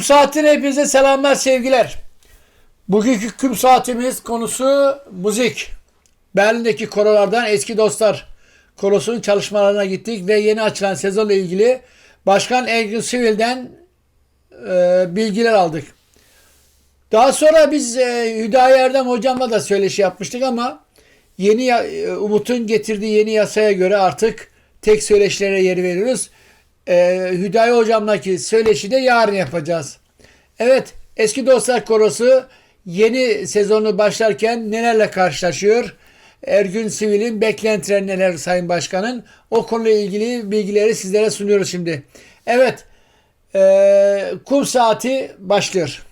Kum saatine hepinize selamlar sevgiler. Bugünkü kum saatimiz konusu müzik. Berlin'deki korolardan eski dostlar korosunun çalışmalarına gittik ve yeni açılan sezonla ilgili Başkan Ergün Sivil'den e, bilgiler aldık. Daha sonra biz e, Hüdayi Erdem hocamla da söyleşi yapmıştık ama yeni e, Umut'un getirdiği yeni yasaya göre artık tek söyleşilere yer veriyoruz. E, Hüdayi hocamdaki söyleşi de yarın yapacağız. Evet eski dostlar korosu yeni sezonu başlarken nelerle karşılaşıyor? Ergün Sivil'in beklentileri neler Sayın Başkan'ın? O konuyla ilgili bilgileri sizlere sunuyoruz şimdi. Evet e, kum saati başlıyor.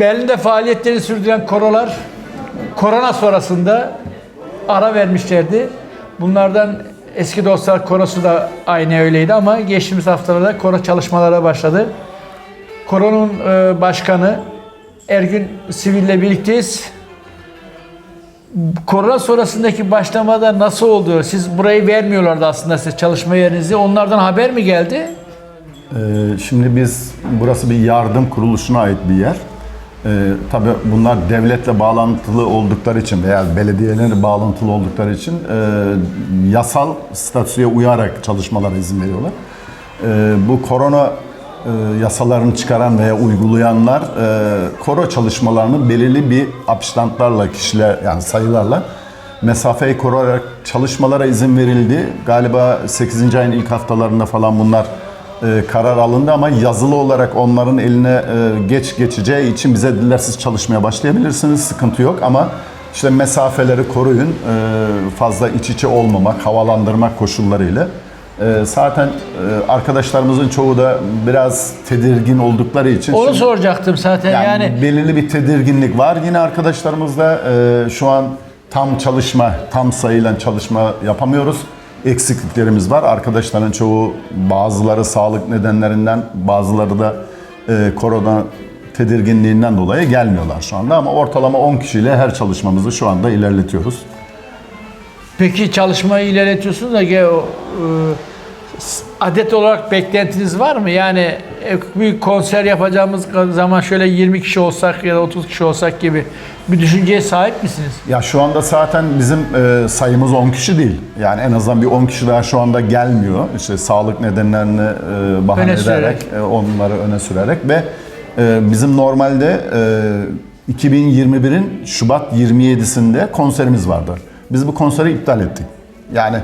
Berlin'de faaliyetleri sürdüren korolar korona sonrasında ara vermişlerdi. Bunlardan eski dostlar korosu da aynı öyleydi ama geçtiğimiz haftalarda koro çalışmalara başladı. Koronun e, başkanı Ergün Sivil'le birlikteyiz. Korona sonrasındaki başlamada nasıl oldu? Siz burayı vermiyorlardı aslında size çalışma yerinizi. Onlardan haber mi geldi? Ee, Şimdi biz, burası bir yardım kuruluşuna ait bir yer. Ee, tabii bunlar devletle bağlantılı oldukları için veya belediyelerle bağlantılı oldukları için e, yasal statüye uyarak çalışmalara izin veriyorlar. Ee, bu korona e, yasalarını çıkaran veya uygulayanlar e, koro çalışmalarını belirli bir abstantlarla, kişiler yani sayılarla mesafeyi koruyarak çalışmalara izin verildi. Galiba 8. ayın ilk haftalarında falan bunlar e, karar alındı ama yazılı olarak onların eline e, geç geçeceği için bize dediler siz çalışmaya başlayabilirsiniz sıkıntı yok ama işte mesafeleri koruyun e, fazla iç içe olmamak havalandırmak koşullarıyla. E, zaten e, arkadaşlarımızın çoğu da biraz tedirgin oldukları için Onu şimdi- soracaktım zaten yani, yani belirli bir tedirginlik var. Yine arkadaşlarımızla e, şu an tam çalışma, tam sayıyla çalışma yapamıyoruz. Eksikliklerimiz var. Arkadaşların çoğu bazıları sağlık nedenlerinden, bazıları da e, korona tedirginliğinden dolayı gelmiyorlar şu anda. Ama ortalama 10 kişiyle her çalışmamızı şu anda ilerletiyoruz. Peki çalışmayı ilerletiyorsunuz da e, adet olarak beklentiniz var mı? Yani e, bir konser yapacağımız zaman şöyle 20 kişi olsak ya da 30 kişi olsak gibi bir düşünceye sahip misiniz? Ya şu anda zaten bizim e, sayımız 10 kişi değil. Yani en azından bir 10 kişi daha şu anda gelmiyor. İşte sağlık nedenlerini e, bahane Öne ederek, e, onları öne sürerek ve e, bizim normalde e, 2021'in Şubat 27'sinde konserimiz vardı. Biz bu konseri iptal ettik. Yani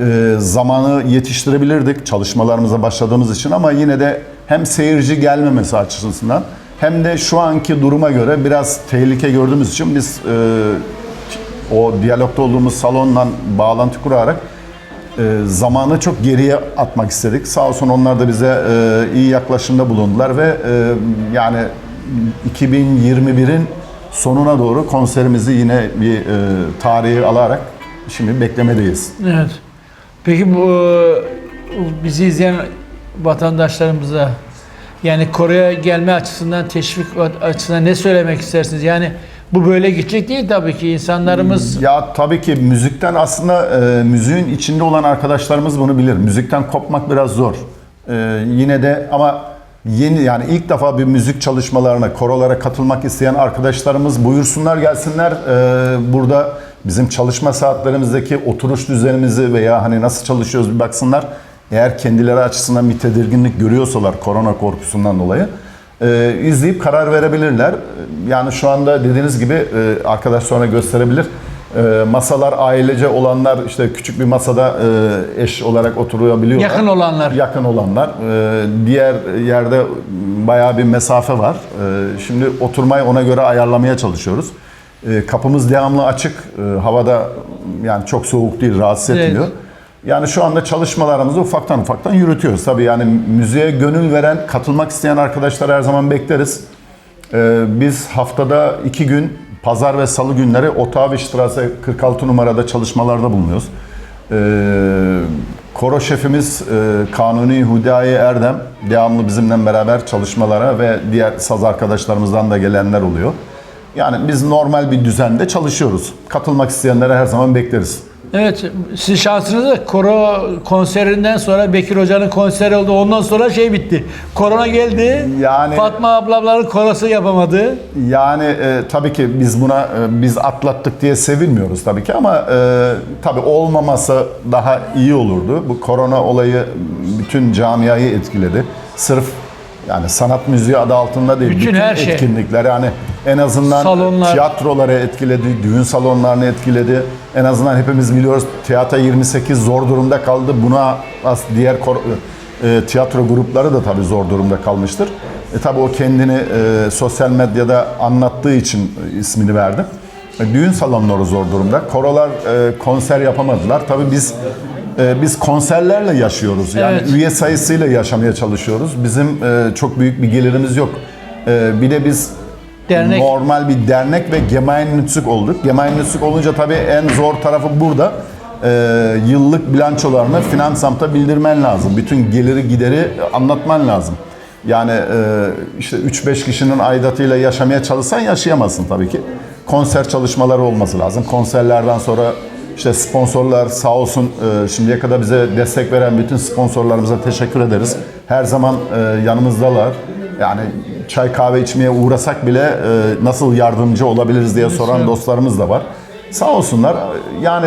e, zamanı yetiştirebilirdik çalışmalarımıza başladığımız için ama yine de hem seyirci gelmemesi açısından hem de şu anki duruma göre biraz tehlike gördüğümüz için biz e, o diyalogda olduğumuz salonla bağlantı kurarak e, zamanı çok geriye atmak istedik. Sağ olsun onlar da bize e, iyi yaklaşımda bulundular ve e, yani 2021'in sonuna doğru konserimizi yine bir e, tarihi alarak şimdi beklemedeyiz. Evet. Peki bu bizi izleyen vatandaşlarımıza yani Kore'ye gelme açısından teşvik açısından ne söylemek istersiniz? Yani bu böyle gidecek değil tabii ki insanlarımız Ya tabii ki müzikten aslında e, müziğin içinde olan arkadaşlarımız bunu bilir. Müzikten kopmak biraz zor. E, yine de ama yeni yani ilk defa bir müzik çalışmalarına, korolara katılmak isteyen arkadaşlarımız buyursunlar gelsinler. E, burada bizim çalışma saatlerimizdeki oturuş düzenimizi veya hani nasıl çalışıyoruz bir baksınlar. Eğer kendileri açısından bir tedirginlik görüyorsalar korona korkusundan dolayı e, izleyip karar verebilirler. Yani şu anda dediğiniz gibi e, arkadaş sonra gösterebilir. E, masalar ailece olanlar işte küçük bir masada e, eş olarak oturabiliyorlar. Yakın olanlar. Yakın olanlar. E, diğer yerde bayağı bir mesafe var. E, şimdi oturmayı ona göre ayarlamaya çalışıyoruz. E, kapımız devamlı açık. E, havada yani çok soğuk değil, rahatsız Evet. etmiyor. Yani şu anda çalışmalarımızı ufaktan ufaktan yürütüyoruz. Tabii yani müziğe gönül veren, katılmak isteyen arkadaşlar her zaman bekleriz. Ee, biz haftada iki gün, pazar ve salı günleri Otavi Strasse 46 numarada çalışmalarda bulunuyoruz. Koro şefimiz e, Kanuni Hudayi Erdem devamlı bizimle beraber çalışmalara ve diğer saz arkadaşlarımızdan da gelenler oluyor. Yani biz normal bir düzende çalışıyoruz. Katılmak isteyenlere her zaman bekleriz. Evet, siz şansınızı koro konserinden sonra Bekir Hoca'nın konseri oldu. Ondan sonra şey bitti. Korona geldi. Yani- Fatma ablaların korosu yapamadı. Yani e, tabii ki biz buna e, biz atlattık diye sevinmiyoruz tabii ki ama e, tabii olmaması daha iyi olurdu. Bu korona olayı bütün camiayı etkiledi. Sırf yani sanat müziği adı altında değil. Bütün her şey. etkinlikler yani en azından Salonlar. tiyatroları etkiledi, düğün salonlarını etkiledi. En azından hepimiz biliyoruz Tiyatro 28 zor durumda kaldı. Buna diğer e, tiyatro grupları da tabii zor durumda kalmıştır. E tabii o kendini e, sosyal medyada anlattığı için ismini verdim. E, düğün salonları zor durumda. Korolar e, konser yapamadılar. Tabii biz e, biz konserlerle yaşıyoruz. Yani Evet. üye sayısıyla yaşamaya çalışıyoruz. Bizim e, çok büyük bir gelirimiz yok. E, bir de biz Dernek. normal bir dernek ve gemeinnützig olduk. Gemeinnützig olunca tabii en zor tarafı burada. E, yıllık bilançolarını Finansamt'a bildirmen lazım. Bütün geliri gideri anlatman lazım. Yani e, işte 3-5 kişinin aidatıyla yaşamaya çalışsan yaşayamazsın tabii ki. Konser çalışmaları olması lazım. Konserlerden sonra işte sponsorlar sağ olsun e, şimdiye kadar bize destek veren bütün sponsorlarımıza teşekkür ederiz. Her zaman e, yanımızdalar. Yani çay kahve içmeye uğrasak bile e, nasıl yardımcı olabiliriz diye soran dostlarımız da var. Sağ olsunlar. Yani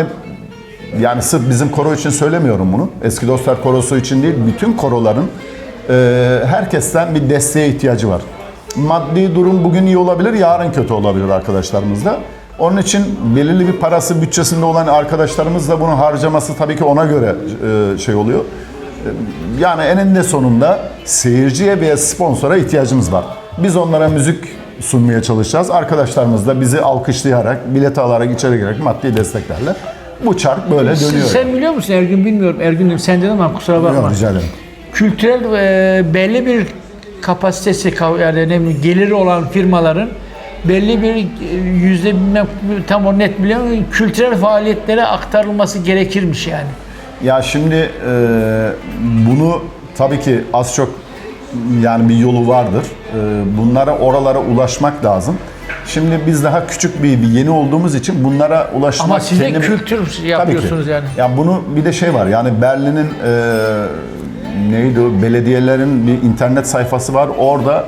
yani sırf bizim koro için söylemiyorum bunu. Eski Dostlar Korosu için değil, bütün koroların e, herkesten bir desteğe ihtiyacı var. Maddi durum bugün iyi olabilir, yarın kötü olabilir arkadaşlarımızda. Onun için belirli bir parası bütçesinde olan arkadaşlarımız da bunu harcaması tabii ki ona göre e, şey oluyor. Yani eninde sonunda seyirciye ve sponsora ihtiyacımız var. Biz onlara müzik sunmaya çalışacağız. Arkadaşlarımız da bizi alkışlayarak, bilet alarak, içeri girerek maddi desteklerle bu çark böyle dönüyor. Sen biliyor musun Ergün bilmiyorum. Ergün'üm sen de ama kusura bakma. Yok, rica ederim. Kültürel e, belli bir kapasitesi yani ne bileyim geliri olan firmaların belli bir e, yüzde bilmem tam o net bilemiyorum kültürel faaliyetlere aktarılması gerekirmiş yani. Ya şimdi e, bunu tabii ki az çok yani bir yolu vardır. E, bunlara oralara ulaşmak lazım. Şimdi biz daha küçük bir, bir yeni olduğumuz için bunlara ulaşmak Ama siz de kendi- kültür ki. yapıyorsunuz yani. Ya bunu bir de şey var yani Berlin'in e, neydi o belediyelerin bir internet sayfası var. Orada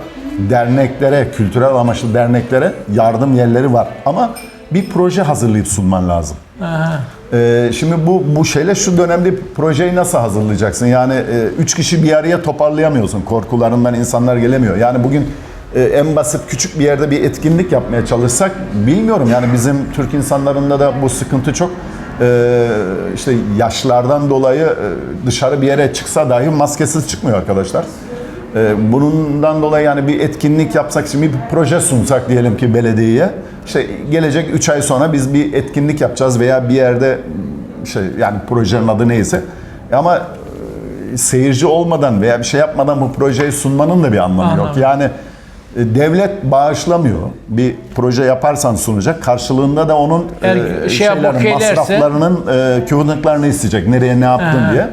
derneklere, kültürel amaçlı derneklere yardım yerleri var. Ama bir proje hazırlayıp sunman lazım. Aha. Ee, şimdi bu bu şeyle şu dönemde projeyi nasıl hazırlayacaksın? Yani e, üç kişi bir araya toparlayamıyorsun. Korkularından insanlar gelemiyor. Yani bugün e, en basit küçük bir yerde bir etkinlik yapmaya çalışsak bilmiyorum. Yani bizim Türk insanlarında da bu sıkıntı çok. Ee, işte yaşlardan dolayı e, dışarı bir yere çıksa dahi maskesiz çıkmıyor arkadaşlar. Ee, Bundan dolayı yani bir etkinlik yapsak, şimdi bir proje sunsak diyelim ki belediyeye. İşte gelecek 3 ay sonra biz bir etkinlik yapacağız veya bir yerde şey yani projenin adı neyse. Ama e, seyirci olmadan veya bir şey yapmadan bu projeyi sunmanın da bir anlamı yok. Yani e, devlet bağışlamıyor. Bir proje yaparsan sunacak. Karşılığında da onun e, şey şeylerin, masraflarının e, isteyecek. Nereye ne yaptın Ha. diye.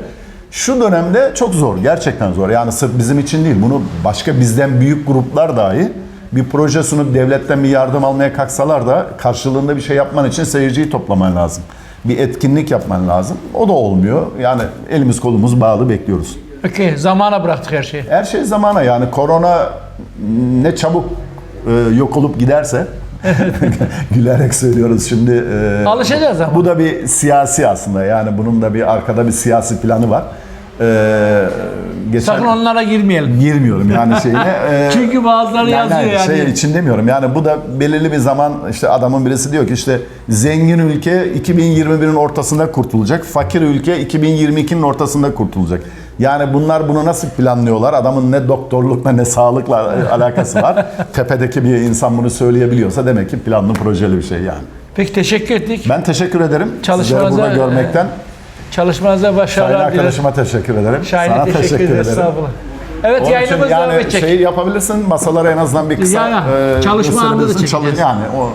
Şu dönemde çok zor, gerçekten zor. Yani sırf bizim için değil, bunu başka bizden büyük gruplar dahi bir proje sunup devletten bir yardım almaya kalksalar da karşılığında bir şey yapman için seyirciyi toplaman lazım. Bir etkinlik yapman lazım. O da olmuyor. Yani elimiz kolumuz bağlı bekliyoruz. Okey, zamana bıraktık her şeyi. Her şey zamana yani korona ne çabuk e, yok olup giderse gülerek söylüyoruz şimdi. e, Alışacağız ama. Bu da bir siyasi aslında yani bunun da bir arkada bir siyasi planı var. E, geçen Sakın onlara girmeyelim. girmiyorum yani şeyine. E, Çünkü bazıları yani, yazıyor yani. Şey için demiyorum. Yani bu da belirli bir zaman işte adamın birisi diyor ki işte zengin ülke 2021'in ortasında kurtulacak. Fakir ülke 2022'nin ortasında kurtulacak. Yani bunlar bunu nasıl planlıyorlar? Adamın ne doktorlukla ne sağlıkla alakası var. Tepedeki bir insan bunu söyleyebiliyorsa demek ki planlı projeli bir şey yani. Peki teşekkür ettik. Ben teşekkür ederim. Sizleri burada görmekten. Çalışmanıza başarılar dileriz. arkadaşıma teşekkür ederim. Şahin'e Sana teşekkür, teşekkür, ederim. Estağfurullah. Evet Onun yayınımız devam yani edecek. şey yapabilirsin, masalara en azından bir kısa Yani, e, çalışma anını da gösterebilirsin. Çalış- çekeceğiz. Yani o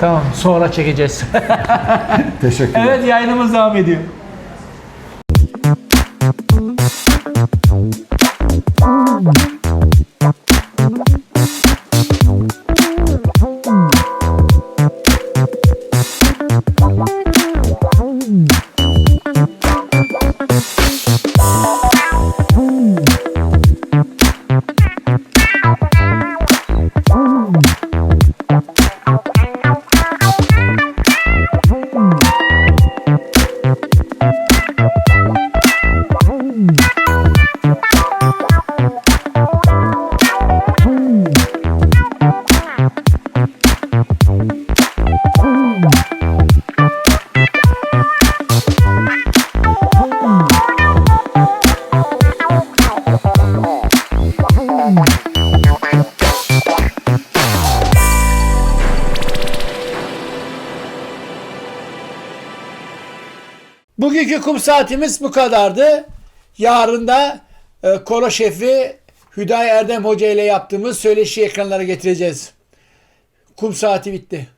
Tamam sonra çekeceğiz. teşekkür ederim. evet yayınımız devam ediyor. Kum saatimiz bu kadardı. Yarın da e, koro şefi Hüdayi Erdem Hoca ile yaptığımız söyleşi ekranlara getireceğiz. Kum saati bitti.